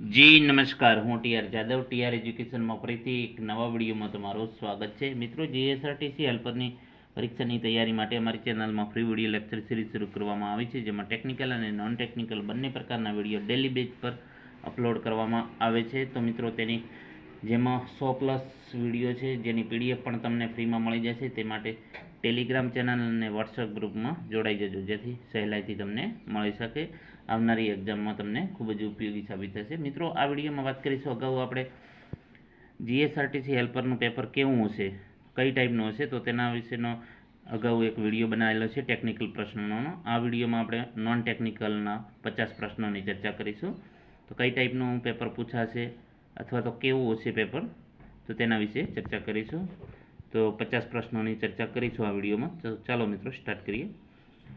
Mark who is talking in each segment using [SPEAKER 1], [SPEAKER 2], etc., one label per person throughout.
[SPEAKER 1] જી, નમસ્કાર. હું TR Jadav TR એજ્યુકેશનમાં ફરીથી એક નવા વિડીયોમાં તમારું સ્વાગત છે. મિત્રો જીએસઆરટીસી હેલ્પરની પરીક્ષાની તૈયારી માટે અમારી ચેનલમાં ફ્રી વીડિયો લેક્ચર સિરીઝ શરૂ કરવામાં આવી છે, જેમાં ટેકનિકલ અને નોન ટેકનિકલ બંને પ્રકારના વીડિયો ડેલી બેઝ પર અપલોડ કરવામાં આવે છે. તો મિત્રો, તેની જેમાં સો પ્લસ વીડિયો છે, જેની પીડીએફ પણ તમને ફ્રીમાં મળી જશે. તે માટે ટેલિગ્રામ ચેનલ અને વોટ્સઅપ ગ્રુપમાં જોડાઈ જજો, જેથી સહેલાઈથી તમને મળી શકે. આવનારી એક્ઝામમાં તમને ખૂબ જ ઉપયોગી સાબિત થશે. મિત્રો, આ વિડીયોમાં વાત કરીશું. અગાઉ આપણે જીએસઆરટીસી હેલ્પરનું પેપર કેવું હશે, કઈ ટાઈપનું હશે, તો તેના વિશેનો અગાઉ એક વીડિયો બનાવેલો છે ટેકનિકલ પ્રશ્નોનો. આ વિડીયોમાં આપણે નોન ટેકનિકલના પચાસ પ્રશ્નોની ચર્ચા કરીશું. તો કઈ ટાઈપનું પેપર પૂછાશે, અથવા તો કેવું હશે પેપર તો તેના વિશે ચર્ચા કરીશું. તો પચાસ પ્રશ્નોની ચર્ચા કરીશું આ વિડીયોમાં. તો ચાલો મિત્રો સ્ટાર્ટ કરીએ.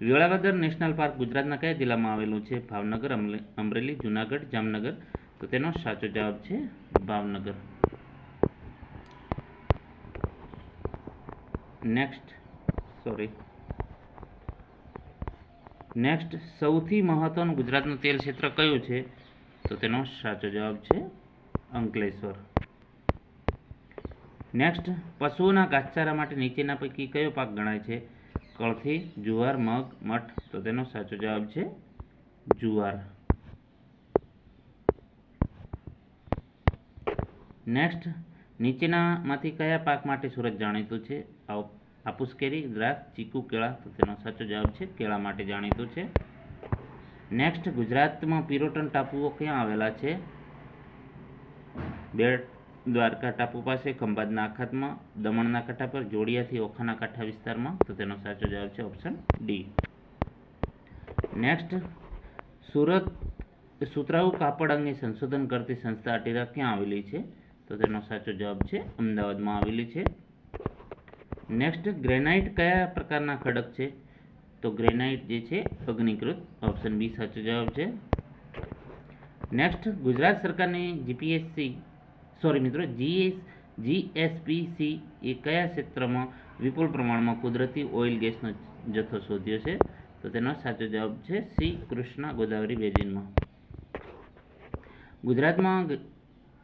[SPEAKER 1] વેળાવદર નેશનલ પાર્ક ગુજરાતના કયા જિલ્લામાં આવેલું છે? ભાવનગર અમરેલી, જુનાગઢ, જામનગર? તો તેનો સાચો જવાબ છે ભાવનગર. નેક્સ્ટ સોરી નેક્સ્ટ સૌથી મહત્વનું ગુજરાતનું તેલ ક્ષેત્ર કયું છે? તો તેનો સાચો જવાબ છે અંકલેશ્વર. નેક્સ્ટ પશુઓના ઘાસચારા માટે નીચેના પૈકી કયો પાક ગણાય છે? કળથી જુવાર, મગ, મઠ. તો તેનો સાચો જવાબ છે જુવાર. નેક્સ્ટ નીચેનામાંથી કયા પાક માટે સુરત જાણીતું છે? આપ- કેરી, દ્રાક્ષ, ચીકુ, કેળા. તો તેનો સાચો જવાબ છે કેળા માટે જાણીતું છે. નેક્સ્ટ ગુજરાતમાં પિરોટન ટાપુઓ ક્યાં આવેલા છે? બેટ દ્વારકા ટાપુ પાસે, ખંભાતના આખાતમાં, દમણના કાંઠા પર, જોડિયાથી ઓખાના કાંઠા વિસ્તારમાં. તો તેનો સાચો જવાબ છે ઓપ્શન ડી. નેક્સ્ટ સુરત સુતરાઉ કાપડ અંગે સંશોધન કરતી સંસ્થા અટીરા ક્યાં આવેલી છે? તો તેનો સાચો જવાબ છે અમદાવાદમાં આવેલી છે. નેક્સ્ટ ગ્રેનાઇટ કયા પ્રકારના ખડક છે? તો ગ્રેનાઇટ જે છે અગ્નિકૃત. ઓપ્શન બી સાચો જવાબ છે. નેક્સ્ટ ગુજરાત સરકારની જીપીએસસી સોરી મિત્રો જીએસ જીએસપીસી એ કયા ક્ષેત્રમાં વિપુલ પ્રમાણમાં કુદરતી ઓઇલ ગેસનો જથ્થો શોધ્યો છે? તો તેનો સાચો જવાબ છે સી કૃષ્ણા ગોદાવરી બેઝિનમાં ગુજરાતમાં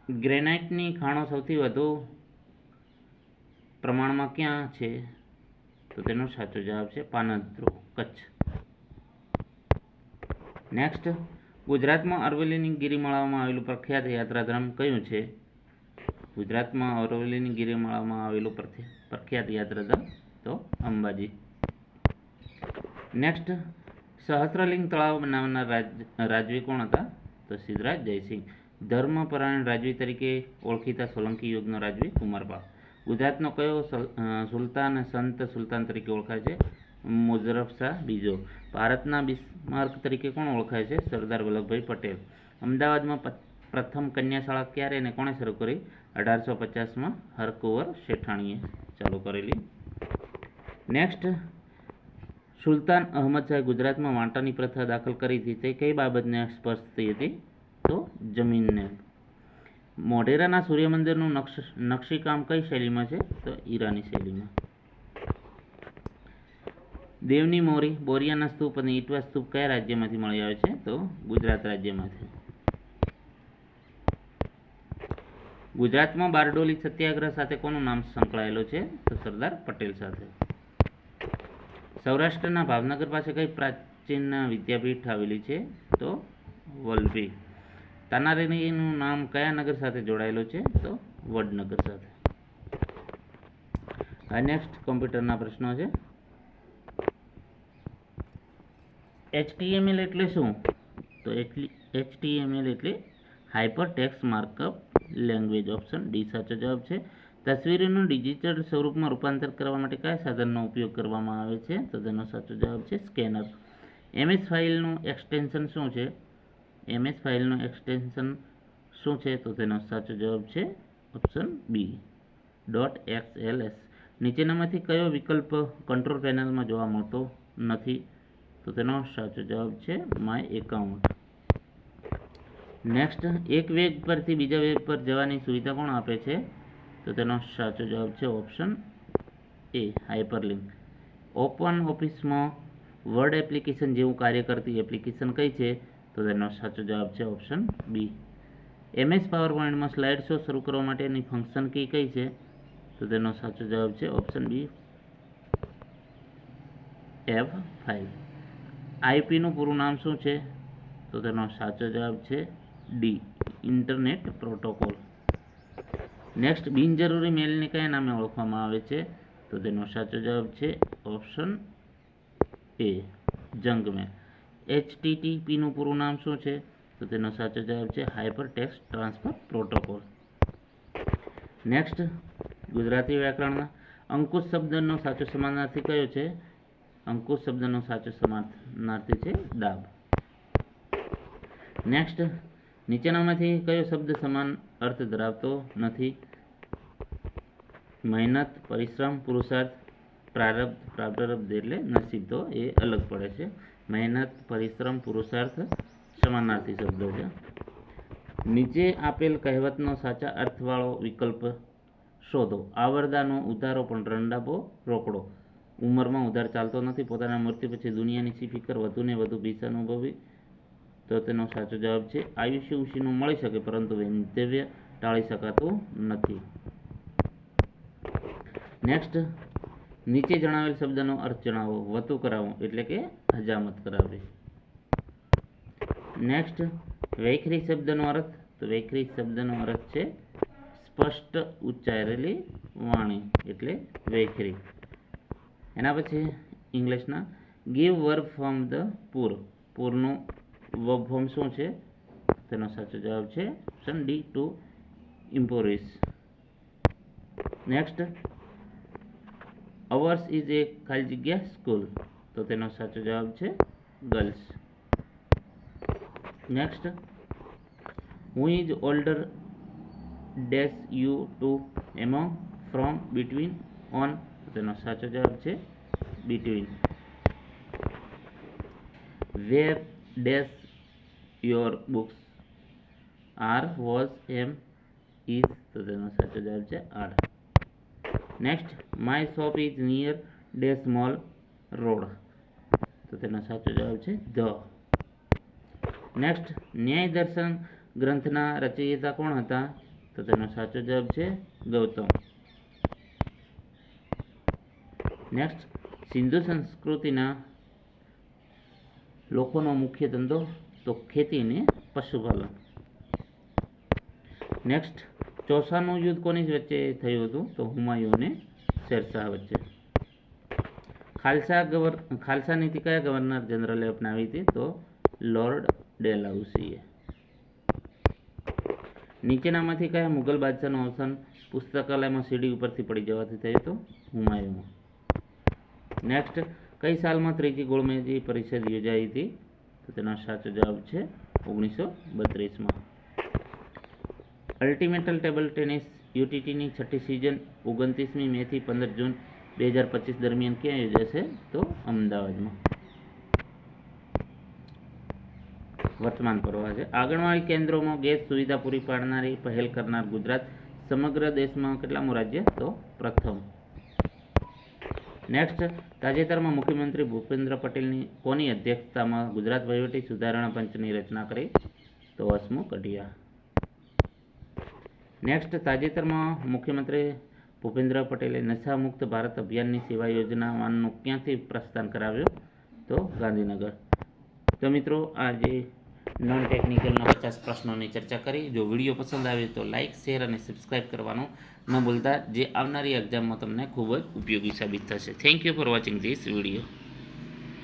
[SPEAKER 1] ગ્રેનાઇટની ખાણો સૌથી વધુ પ્રમાણમાં ક્યાં છે? તો તેનો સાચો જવાબ છે પાનદ્રો કચ્છ. નેક્સ્ટ ગુજરાતમાં અરવલ્લીની ગિરિમાળામાં આવેલું પ્રખ્યાત યાત્રાધામ કયું છે? ગુજરાતમાં અરવલ્લીની ગિરિમાળામાં આવેલું પ્રખ્ય- પ્રખ્યાત યાત્રાધામ તો અંબાજી. નેક્સ્ટ સહસ્ત્રલિંગ તળાવ રાજ, રાજવી કોણ હતા? તો સિદ્ધરાજ જયસિંહ. ધર્મપરાયણ રાજવી તરીકે ઓળખીતા સોલંકી યુગનો રાજવી કુમારપાળ. ગુજરાતનો કયો સુલતાન સંત સુલતાન તરીકે ઓળખાય છે? મુઝરફ શાહ બીજો. ભારતના બિસ્માર્ક તરીકે કોણ ઓળખાય છે? સરદાર વલ્લભભાઈ પટેલ. અમદાવાદમાં પ્રથમ કન્યા શાળા ક્યારે અને કોણે શરૂ કરી? અઢારસો પચાસમાં હરકુંવર શેઠાણીએ ચાલુ કરેલી. નેક્સ્ટ સુલતાન અહમદ શાહે ગુજરાતમાં વાંટાની પ્રથા દાખલ કરી હતી. તે કઈ બાબતને સ્પર્શતી હતી? તો જમીનને. મોઢેરાના સૂર્ય મંદિરનું નક્ષ નકશીકામ કઈ શૈલીમાં છે? તો ઈરાની શૈલીમાં. દેવની મોરી, બોરિયાના સ્તૂપ અને ઈટવા સ્તૂપ કયા રાજ્યમાંથી મળી આવે છે? તો ગુજરાત રાજ્યમાંથી. ગુજરાતમાં બારડોલી સત્યાગ્રહ સાથે કોનું નામ સંકળાયેલું છે? તો સરદાર પટેલ સાથે. સૌરાષ્ટ્રના ભાવનગર પાસે કઈ પ્રાચીન વિદ્યાપીઠ આવેલી છે? તો વલભી. તાનારીનું નામ કયા નગર સાથે જોડાયેલું છે? તો વડનગર સાથે. આ નેક્સ્ટ કોમ્પ્યુટરના પ્રશ્નો છે. એચટીએમએલ એટલે શું? તો એચટીએમએલ એટલે hyper text markup language option D સાચો જવાબ છે. તસવીરોનું ડિજિટલ સ્વરૂપમાં રૂપાંતર કરવા માટે કયા સાધનનો ઉપયોગ કરવામાં આવે છે? તો તેનો સાચો જવાબ છે સ્કેનર એમએસ ફાઇલનું એક્સટેન્શન શું છે? એમએસ ફાઇલનું એક્સટેન્શન શું છે? તો તેનો સાચો જવાબ છે option B dot X L S નીચેનામાંથી કયો વિકલ્પ કંટ્રોલ પેનલમાં જોવા મળતો નથી? તો તેનો સાચો જવાબ છે માય એકાઉન્ટ નેક્સ્ટ એક વેબ પરથી બીજા વેબ પર જવાની સુવિધા કોણ આપે છે? તો તેનો સાચો જવાબ છે ઓપ્શન એ હાઇપરલિંક ઓપન ઓફિસમાં વર્ડ એપ્લિકેશન જેવું કાર્ય કરતી એપ્લિકેશન કઈ છે? તો તેનો સાચો જવાબ છે ઓપ્શન બી એમએસ પાવર પોઈન્ટમાં સ્લાઇડ શો શરૂ કરવા માટેની ફંક્શન કી કઈ છે? તો તેનો સાચો જવાબ છે ઓપ્શન બી એફ ફાઇવ આઈપીનું પૂરું નામ શું છે? તો તેનો સાચો જવાબ છે ડી ઇન્ટરનેટ પ્રોટોકોલ નેક્સ્ટ બિનજરૂરી મેલને કયા નામે ઓળખવામાં આવે છે? તો તેનો સાચો જવાબ છે ઓપ્શન એ જંક મેલ એચટીટીપીનું પૂરું નામ શું છે? તો તેનો સાચો જવાબ છે hypertext transfer protocol next Gujarati વ્યાકરણમાં અંકુશ શબ્દનો સાચો સમાનાર્થી કયો છે? અંકુશ શબ્દનો સાચો સમાનાર્થી છે દાબ નેક્સ્ટ નીચેનામાંથી કયો શબ્દ સમાન અર્થ ધરાવતો નથી? મહેનત, પરિશ્રમ, પુરુષાર્થ, પ્રારબ્ધ પ્રારબ્ધ એટલે નસીબ તો એ અલગ પડે છે. મહેનત, પરિશ્રમ, પુરુષાર્થ સમાનાર્થી શબ્દો છે. નીચે આપેલ કહેવતનો સાચા અર્થવાળો વિકલ્પ શોધો. આવરદાનો ઉધારો પણ રંડાપો રોકડો. ઉંમરમાં ઉધાર ચાલતો નથી. પોતાના મૃત્યુ પછી દુનિયાની સી ફિકર વધુને વધુ ભીસ અનુભવી તો તેનો સાચો જવાબ છે, આયુષ્ય ઉશીનું મળી શકે, પરંતુ વૈધવ્ય ટાળી શકાતું નથી. નેક્સ્ટ નીચે જણાવેલ શબ્દનો અર્થ જણાવો. વતુ કરાવો, એટલે કે હજામત કરાવવી નેક્સ્ટ વૈખરી શબ્દનો અર્થ. તો વૈખરી શબ્દનો અર્થ છે, સ્પષ્ટ ઉચ્ચારેલી વાણી, એટલે વૈખરી. એના પછી ઇંગ્લિશના give verb from the poor પૂરનું verb form શું છે? તેનો સાચો જવાબ છે option D to impoverish. Next ours is a ખાલી જગ્યા સ્કૂલ. તો તેનો સાચો જવાબ છે girls. Next who is older dash you two among from between on. તેનો સાચો જવાબ છે between. Where dash your books are was am is તો તેનો સાચો જવાબ છે are next my shop is near dash mall road તો તેનો સાચો જવાબ છે ધ. નેક્સ્ટ ન્યાય દર્શન ગ્રંથના રચયિતા કોણ હતા? તો તેનો સાચો જવાબ છે ગૌતમ. નેક્સ્ટ સિંધુ સંસ્કૃતિના લોકોનો મુખ્ય ધંધો તો ખેતી અને પશુપાલન. નેક્સ્ટ ચોસાનું યુદ્ધ કોની વચ્ચે થયું હતું? તો હુમાયુ અને શેરશાહ વચ્ચે. ખાલસા ગવર ખાલસા નીતિ કયા ગવર્નર જનરલે અપનાવી હતી તો લોર્ડ ડેલાઉસીએ. નીચેનામાંથી કયા મુગલ બાદશાહનું અવસાન પુસ્તકાલયમાં સીડી ઉપરથી પડી જવાથી થયું હતું? હુમાયુમાં. નેક્સ્ટ કઈ સાલમાં ત્રીજી ગોળમેજી પરિષદ યોજાઈ હતી? તો તેનો સાચો જવાબ છે ઓગણીસો બત્રીસમાં. અલ્ટિમેટલ ટેબલ ટેનિસ યુટીટીની છઠ્ઠી સિઝન ઓગણત્રીસમી મેથી પંદર જૂન બે હજાર પચીસ દરમિયાન ક્યાં યોજાશે? તો અમદાવાદમાં. વર્તમાન પ્રવાહ છે. આંગણવાડી કેન્દ્રોમાં ગેસ સુવિધા પૂરી પાડનારી પહેલ કરનાર ગુજરાત સમગ્ર દેશમાં કેટલામું રાજ્ય? તો પ્રથમ. નેક્સ્ટ તાજેતરમાં મુખ્યમંત્રી ભૂપેન્દ્ર પટેલની કોની અધ્યક્ષતામાં ગુજરાત વહીવટી સુધારણા પંચની રચના કરી? તો હસમુખ કઢિયા. નેક્સ્ટ તાજેતરમાં મુખ્યમંત્રી ભૂપેન્દ્ર પટેલે નશામુક્ત ભારત અભિયાનની સેવા યોજનાનું ક્યાંથી પ્રસ્થાન કરાવ્યું? તો ગાંધીનગર. તો મિત્રો, આજે નોન ટેકનિકલના પચાસ પ્રશ્નોની ચર્ચા કરી. જો વીડિયો પસંદ આવે તો લાઇક શેર અને સબસ્ક્રાઇબ કરવાનું ન ભૂલતા. જે આવનારી એક્ઝામમાં તમને ખૂબ જ ઉપયોગી સાબિત થશે. Thank you for watching this video